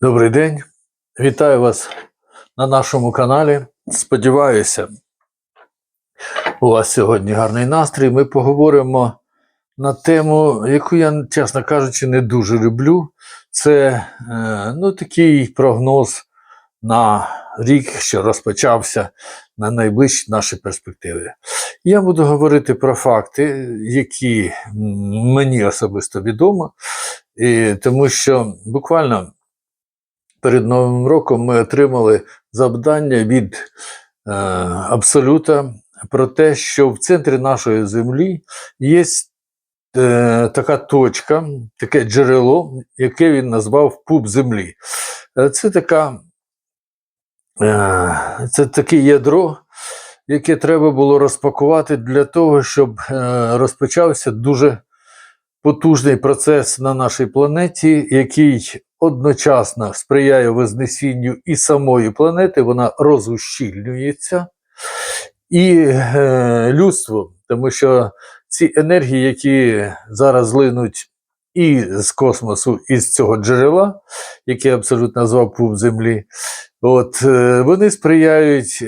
Добрий день, вітаю вас на нашому каналі. Сподіваюся, у вас сьогодні гарний настрій. Ми поговоримо на тему, яку я, чесно кажучи, не дуже люблю. Це е, ну, такий прогноз на рік, що розпочався на найближчі наші перспективи. Я буду говорити про факти, які мені особисто відомо, і, тому що буквально перед Новим роком ми отримали завдання від е, Абсолюта про те, що в центрі нашої землі є е, така точка, таке джерело, яке він назвав пуп землі. Е, Це така, е, це таке ядро, яке треба було розпакувати для того, щоб е, розпочався дуже потужний процес на нашій планеті, який одночасно сприяє вознесінню і самої планети, вона розущільнюється, і е, людство, тому що ці енергії, які зараз линуть і з космосу, і з цього джерела, яке я абсолютно назвав пуп Землі, от, е, вони сприяють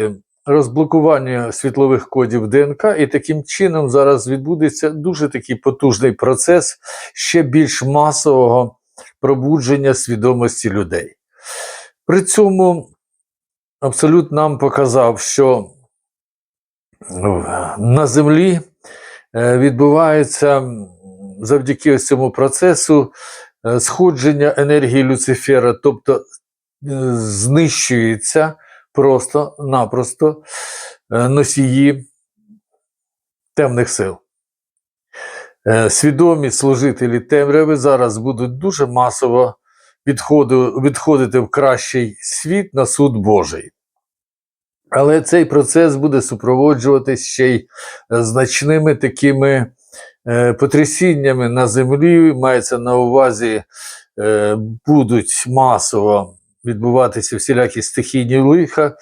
розблокуванню світлових кодів ДНК, і таким чином зараз відбудеться дуже такий потужний процес ще більш масового пробудження свідомості людей. При цьому абсолют нам показав, що ну, на землі е, відбувається завдяки ось цьому процесу е, сходження енергії Люцифера, тобто е, знищується просто-напросто носії темних сил. Е, Свідомі служителі темряви зараз будуть дуже масово відходити в кращий світ на суд Божий. Але цей процес буде супроводжуватись ще й е, значними такими е, потрясіннями на землі. Мається на увазі, будуть масово відбуватися всілякі стихійні лиха.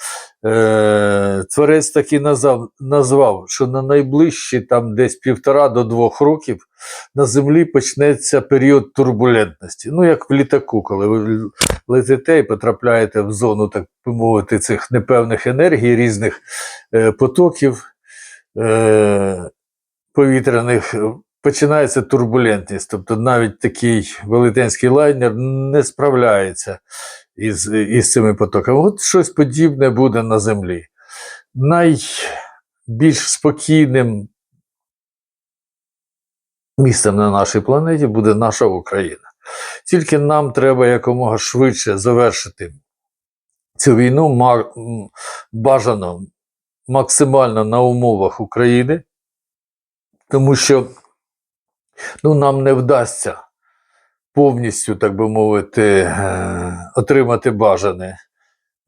Е, Творець таки назвав, назвав, що на найближчі там десь півтора до двох років на землі почнеться період турбулентності. Ну, як в літаку, коли ви летите і потрапляєте в зону, так би мовити, цих непевних енергій, різних е, потоків е, повітряних, починається турбулентність. Тобто навіть такий велетенський лайнер не справляється із, із цими потоками. От щось подібне буде на землі. Найбільш спокійним місцем на нашій планеті буде наша Україна. Тільки нам треба якомога швидше завершити цю війну бажано максимально на умовах України, тому що ну, нам не вдасться повністю, так би мовити, е, отримати бажане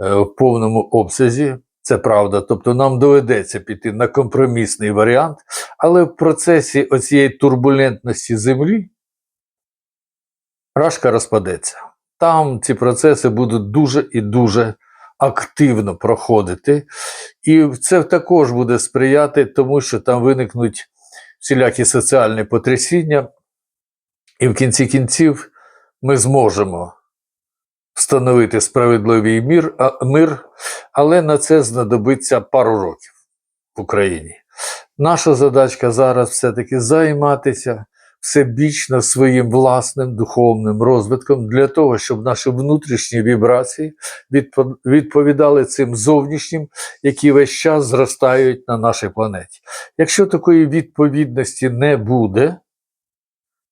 е, в повному обсязі. Це правда. Тобто нам доведеться піти на компромісний варіант, але в процесі оцієї турбулентності Землі рашка розпадеться. Там ці процеси будуть дуже і дуже активно проходити, і це також буде сприяти тому, що там виникнуть всілякі соціальні потрясіння, і в кінці кінців ми зможемо встановити справедливий мір, а, мир, але на це знадобиться пару років в Україні. Наша задачка зараз все-таки займатися всебічно своїм власним духовним розвитком для того, щоб наші внутрішні вібрації відповідали цим зовнішнім, які весь час зростають на нашій планеті. Якщо такої відповідності не буде,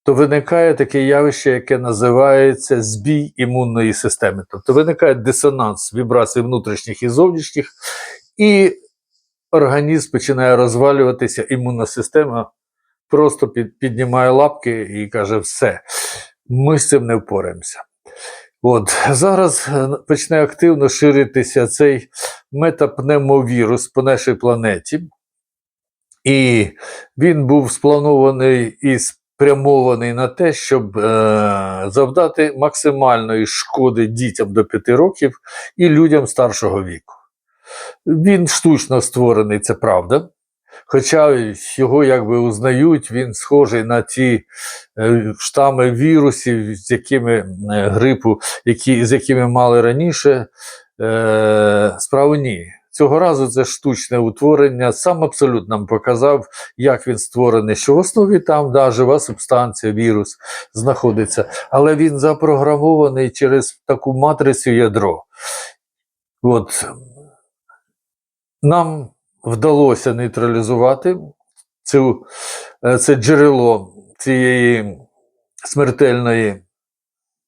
то виникає таке явище, яке називається збій імунної системи. Тобто виникає дисонанс вібрацій внутрішніх і зовнішніх, і організм починає розвалюватися, імунна система просто під, піднімає лапки і каже: все, ми з цим не впораємося. От зараз е, почне активно ширитися цей метапневмовірус по нашій планеті, і він був спланований і спрямований на те, щоб е, завдати максимальної шкоди дітям до 5 років і людям старшого віку. Він штучно створений, це правда. Хоча його якби узнають, він схожий на ті е, штами вірусів, з якими е, грипу, які, з якими мали раніше. Е, справи ні. Цього разу це штучне утворення. Сам абсолют нам показав, як він створений, що в основі там да, жива субстанція, вірус знаходиться, але він запрограмований через таку матрицю ядро. От нам вдалося нейтралізувати цю, е, це джерело цієї смертельної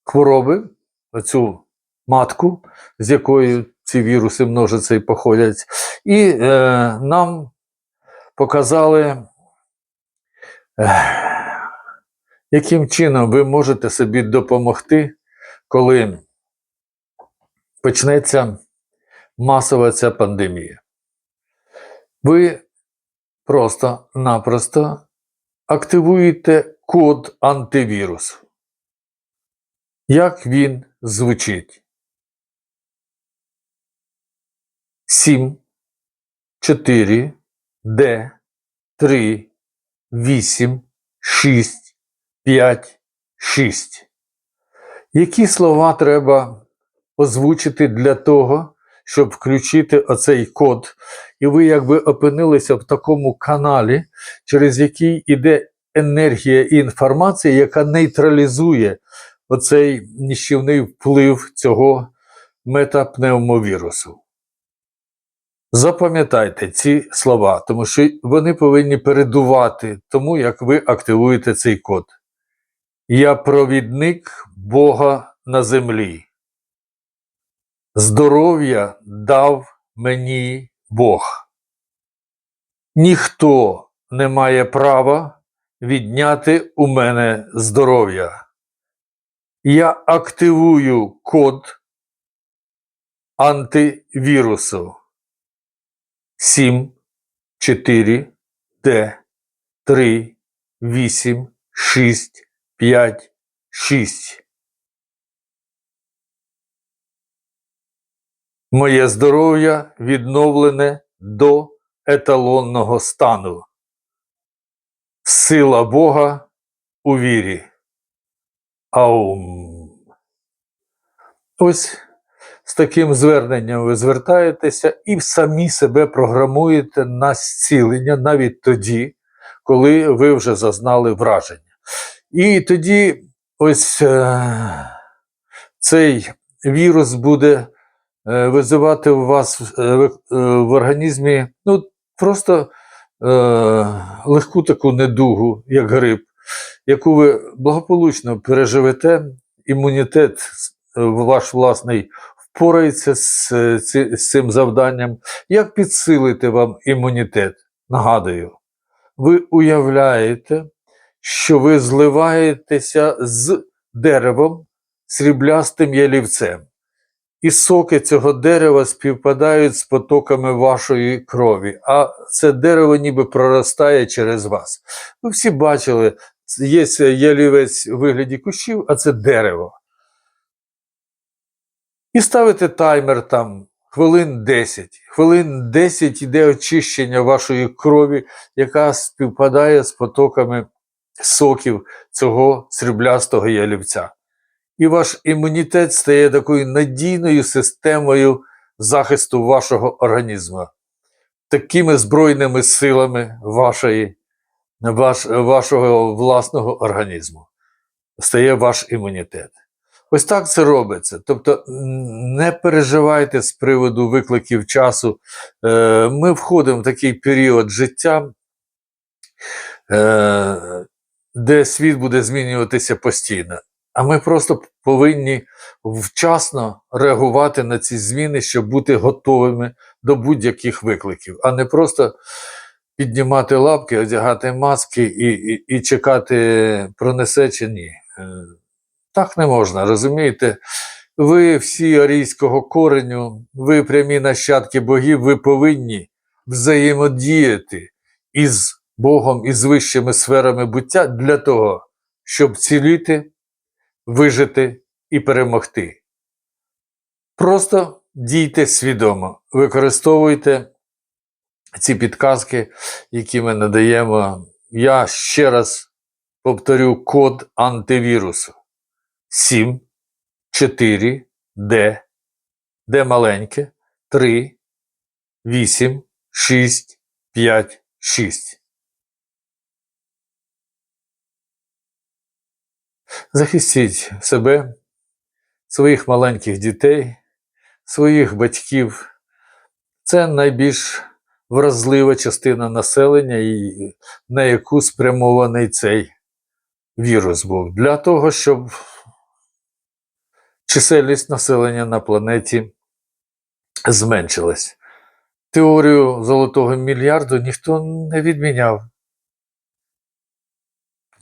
хвороби, оцю матку, з якою ці віруси множаться і походять. І е, нам показали, е, яким чином ви можете собі допомогти, коли почнеться масова ця пандемія. Ви просто-напросто активуєте код антивірусу. Як він звучить? 7, 4, Д, 3, 8, 6, 5, 6. Які слова треба озвучити для того, щоб включити оцей код, і ви якби опинилися в такому каналі, через який іде енергія і інформація, яка нейтралізує оцей ніщівний вплив цього метапневмовірусу. Запам'ятайте ці слова, тому що вони повинні передувати тому, як ви активуєте цей код. Я провідник Бога на землі. Здоров'я дав мені Бог. Ніхто не має права відняти у мене здоров'я. Я активую код антивірусу 7, 4, Д, 3, 8, 6, 5, 6. Моє здоров'я відновлене до еталонного стану. Сила Бога у вірі. Аум. Ось з таким зверненням ви звертаєтеся і самі себе програмуєте на зцілення навіть тоді, коли ви вже зазнали враження. І тоді ось е, цей вірус буде е, визивати у вас е, в, е, організмі ну, просто е, легку таку недугу, як грип, яку ви благополучно переживете, імунітет е, ваш власний впорається з, ці- з цим завданням. Як підсилити вам імунітет? Нагадую, ви уявляєте, що ви зливаєтеся з деревом сріблястим ялівцем. І соки цього дерева співпадають з потоками вашої крові, а це дерево ніби проростає через вас. Ви всі бачили, є ялівець у вигляді кущів, а це дерево. І ставите таймер там хвилин 10. Хвилин 10 йде очищення вашої крові, яка співпадає з потоками соків цього сріблястого ялівця. І ваш імунітет стає такою надійною системою захисту вашого організму, такими збройними силами вашої, ваш, вашого власного організму. Стає ваш імунітет. Ось так це робиться. Тобто не переживайте з приводу викликів часу. Е, Ми входимо в такий період життя, е, де світ буде змінюватися постійно. А ми просто повинні вчасно реагувати на ці зміни, щоб бути готовими до будь-яких викликів, а не просто піднімати лапки, одягати маски і, і, і чекати, пронесе чи ні. Так не можна, розумієте? Ви всі арійського кореню, ви прямі нащадки богів, ви повинні взаємодіяти із Богом і з вищими сферами буття для того, щоб ціліти, вижити і перемогти. Просто дійте свідомо, використовуйте ці підказки, які ми надаємо. Я ще раз повторю код антивірусу 7, 4, Д, Д маленьке, 3, 8, 6, 5, 6. Захистіть себе, своїх маленьких дітей, своїх батьків. Це найбільш вразлива частина населення, на яку спрямований цей вірус був. Для того, щоб чисельність населення на планеті зменшилась. Теорію золотого мільярду ніхто не відміняв.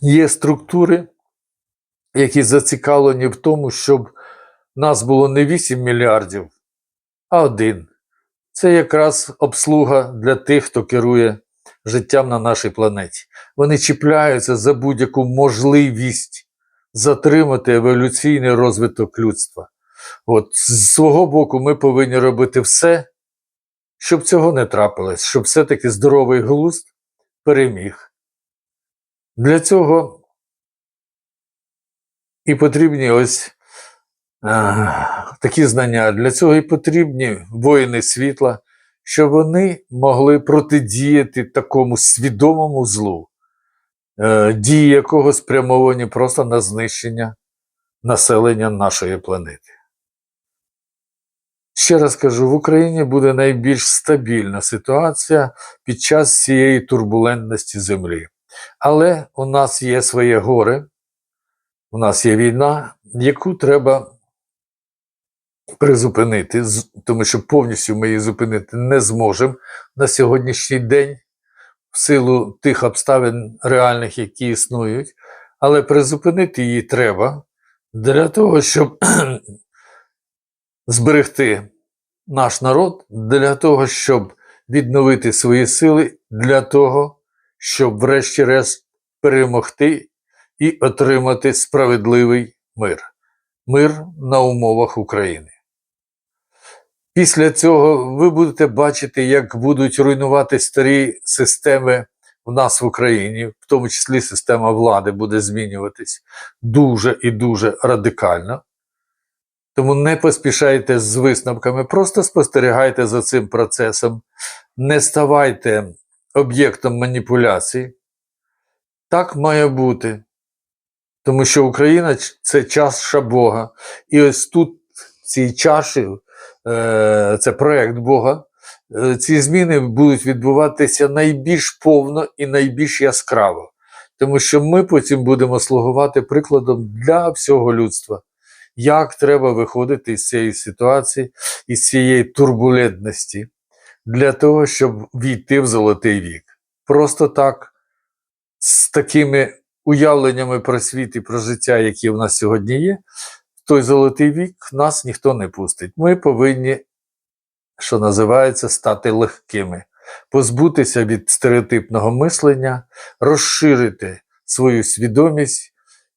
Є структури, які зацікавлені в тому, щоб нас було не 8 мільярдів, а один. Це якраз обслуга для тих, хто керує життям на нашій планеті. Вони чіпляються за будь-яку можливість затримати еволюційний розвиток людства. От з свого боку, ми повинні робити все, щоб цього не трапилось, щоб все-таки здоровий глузд переміг. Для цього і потрібні ось а, такі знання. Для цього і потрібні воїни світла, щоб вони могли протидіяти такому свідомому злу, е, дії якого спрямовані просто на знищення населення нашої планети. Ще раз кажу, в Україні буде найбільш стабільна ситуація під час цієї турбулентності землі. Але у нас є своє горе, у нас є війна, яку треба призупинити, тому що повністю ми її зупинити не зможемо на сьогоднішній день в силу тих обставин реальних, які існують. Але призупинити її треба для того, щоб зберегти наш народ, для того, щоб відновити свої сили, для того, щоб врешті-решт перемогти і отримати справедливий мир. Мир на умовах України. Після цього ви будете бачити, як будуть руйнувати старі системи в нас в Україні, в тому числі система влади буде змінюватись дуже і дуже радикально. Тому не поспішайте з висновками, просто спостерігайте за цим процесом, не ставайте об'єктом маніпуляцій. Так має бути. Тому що Україна це чаша Бога. І ось тут, в цій чаші, це проект Бога, е, ці зміни будуть відбуватися найбільш повно і найбільш яскраво. Тому що ми потім будемо слугувати прикладом для всього людства, як треба виходити з цієї ситуації, із цієї турбулентності, для того, щоб війти в золотий вік. Просто так, з такими уявленнями про світ і про життя, які в нас сьогодні є, той золотий вік нас ніхто не пустить. Ми повинні, що називається, стати легкими, позбутися від стереотипного мислення, розширити свою свідомість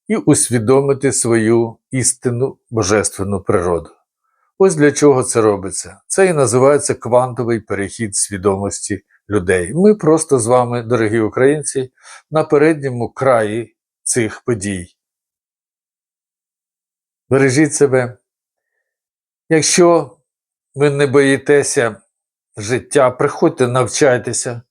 і усвідомити свою істинну божественну природу. Ось для чого це робиться. Це і називається квантовий перехід свідомості людей. Ми просто з вами, дорогі українці, на передньому краї цих подій. Бережіть себе. Якщо ви не боїтеся життя, приходьте, навчайтеся.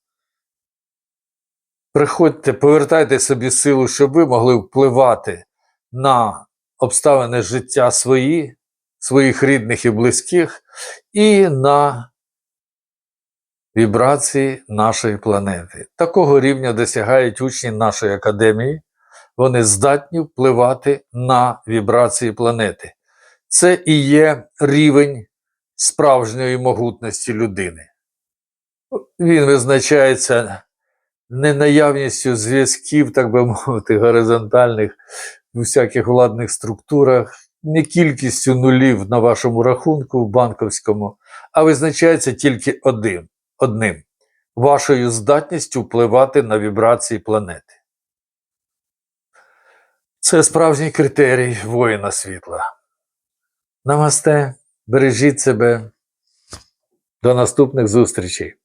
Приходьте, повертайте собі силу, щоб ви могли впливати на обставини життя свої, своїх рідних і близьких, і на вібрації нашої планети. Такого рівня досягають учні нашої академії. Вони здатні впливати на вібрації планети. Це і є рівень справжньої могутності людини. Він визначається не наявністю зв'язків, так би мовити, горизонтальних у всяких владних структурах, не кількістю нулів на вашому рахунку в банковському, а визначається тільки один, одним вашою здатністю впливати на вібрації планети. Це справжній критерій воїна світла. Намасте, бережіть себе. До наступних зустрічей.